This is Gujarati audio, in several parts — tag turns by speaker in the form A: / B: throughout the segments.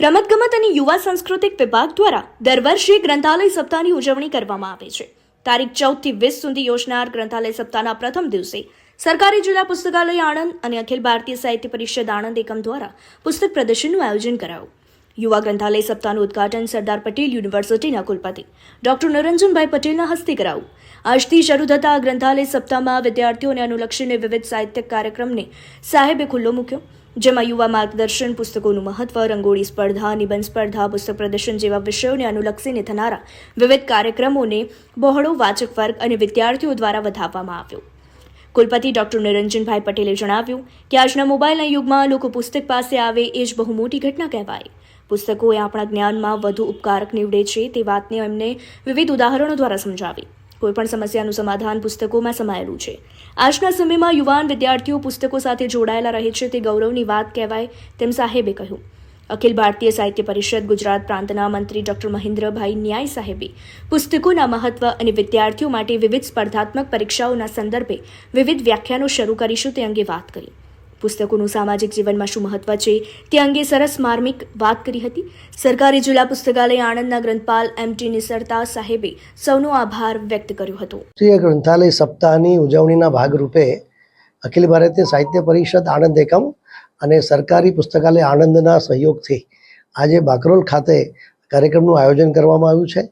A: રમતગમત અને યુવા સાંસ્કૃતિક વિભાગ દ્વારા દર વર્ષે ગ્રંથાલય સપ્તાહની ઉજવણી કરવામાં આવે છે. તારીખ ચૌદથી વીસ સુધી યોજનાર ગ્રંથાલય સપ્તાહના પ્રથમ દિવસે સરકારી જિલ્લા પુસ્તકાલય આણંદ અને અખિલ ભારતીય સાહિત્ય પરિષદ આણંદ એકમ દ્વારા પુસ્તક પ્રદર્શનનું આયોજન કરાયું. યુવા ગ્રંથાલય સપ્તાહનું ઉદઘાટન સરદાર પટેલ યુનિવર્સિટીના કુલપતિ ડોક્ટર નિરંજનભાઈ પટેલના હસ્તે કરાયું. આજથી શરૂ થતા આ ગ્રંથાલય સપ્તાહમાં વિદ્યાર્થીઓને અનુલક્ષીને વિવિધ સાહિત્યિક કાર્યક્રમને સાહેબે ખુલ્લો મૂક્યો. જેમાં યુવા માર્ગદર્શન, પુસ્તકોનું મહત્વ, રંગોળી સ્પર્ધા, નિબંધ સ્પર્ધા, પુસ્તક પ્રદર્શન જેવા વિષયોને અનુલક્ષીને થનારા વિવિધ કાર્યક્રમોને બહોળો વાચક વર્ગ અને વિદ્યાર્થીઓ દ્વારા વધાવવામાં આવ્યો. કુલપતિ ડોક્ટર નિરંજનભાઈ પટેલે જણાવ્યું કે આજના મોબાઈલના યુગમાં લોકો પુસ્તક પાસે આવે એ જ બહુ મોટી ઘટના કહેવાય. પુસ્તકો એ આપણા જ્ઞાનમાં વધુ ઉપકારક નીવડે છે તે વાતને એમને વિવિધ ઉદાહરણો દ્વારા સમજાવી. કોઈપણ સમસ્યાનું સમાધાન પુસ્તકોમાં સમાયેલું છે. આજના સમયમાં યુવાન વિદ્યાર્થીઓ પુસ્તકો સાથે જોડાયેલા રહે છે તે ગૌરવની વાત કહેવાય તેમ સાહેબે કહ્યું. અખિલ ભારતીય સાહિત્ય પરિષદ ગુજરાત પ્રાંતના મંત્રી ડોક્ટર મહેન્દ્રભાઈ ન્યાય સાહેબે પુસ્તકોના મહત્વ અને વિદ્યાર્થીઓ માટે વિવિધ સ્પર્ધાત્મક પરીક્ષાઓના સંદર્ભે વિવિધ વ્યાખ્યાનો શરૂ કરીશું તે અંગે વાત કરી. પુસ્તકોનું સામાજિક જીવનમાં શું મહત્વ છે તે અંગે સરસ માર્મિક વાત કરી હતી. સરકારી જિલ્લા પુસ્તકાલય આણંદના ગ્રંથપાલ એમ ટી નિસરતા સાહેબે સૌનો આભાર વ્યક્ત કર્યો હતો.
B: રાષ્ટ્રીય ગ્રંથાલય સપ્તાહની ઉજવણીના ભાગરૂપે અખિલ ભારતીય સાહિત્ય પરિષદ આણંદ એકમ અને સરકારી પુસ્તકાલય આણંદના સહયોગથી આજે બાકરોલ ખાતે કાર્યક્રમનું આયોજન કરવામાં આવ્યું છે.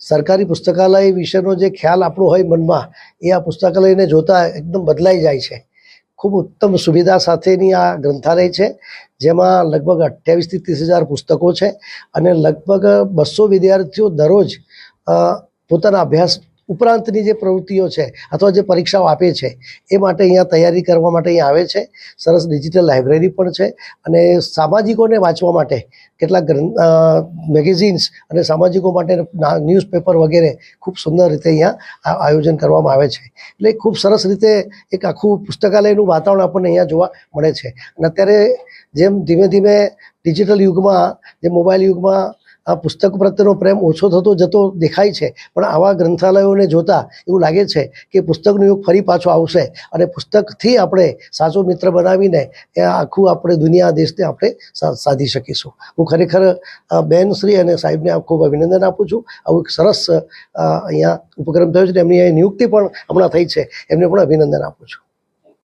B: સરકારી પુસ્તકાલય વિશેનો જે ખ્યાલ આપણો હોય મનમાં એ આ પુસ્તકાલયને જોતા એકદમ બદલાઈ જાય છે. ખૂબ ઉત્તમ સુવિધા સાથેની આ ગ્રંથાલય છે, જેમાં લગભગ અઠ્યાવીસથી ત્રીસ હજાર પુસ્તકો છે અને લગભગ બસો વિદ્યાર્થીઓ દરરોજ પોતાના અભ્યાસ ઉપરાંતની જે પ્રવૃત્તિઓ છે અથવા જે પરીક્ષાઓ આપે છે, એ માટે અહીંયા તૈયારી કરવા માટે અહીંયા આવે છે. સરસ ડિજિટલ લાઇબ્રેરી પણ છે અને સામાજિકોને વાંચવા માટે કેટલાક મેગેઝિન્સ અને સામાજિકો માટે ન્યૂઝપેપર વગેરે ખૂબ સુંદર રીતે અહીંયા આયોજન કરવામાં આવે છે. એટલે ખૂબ સરસ રીતે એક આખું પુસ્તકાલયનું વાતાવરણ આપણને અહીંયા જોવા મળે છે. અને અત્યારે જેમ ધીમે ધીમે ડિજિટલ યુગમાં, જે મોબાઈલ યુગમાં આ પુસ્તક પ્રત્યેનો પ્રેમ ઓછો થતો જતો દેખાય છે, પણ આવા ગ્રંથાલયોને જોતા એવું લાગે છે કે પુસ્તકનો યુગ ફરી પાછો આવશે અને પુસ્તકથી આપણે સાચો મિત્ર બનાવીને એ આખું આપણે દુનિયા, દેશને આપણે સાધી શકીશું. હું ખરેખર બેન શ્રી અને સાહેબને ખૂબ અભિનંદન આપું છું. આવું એક સરસ અહીંયા ઉપક્રમ થયો છે એમની નિયુક્તિ પણ હમણાં થઈ છે. એમને પણ અભિનંદન આપું છું.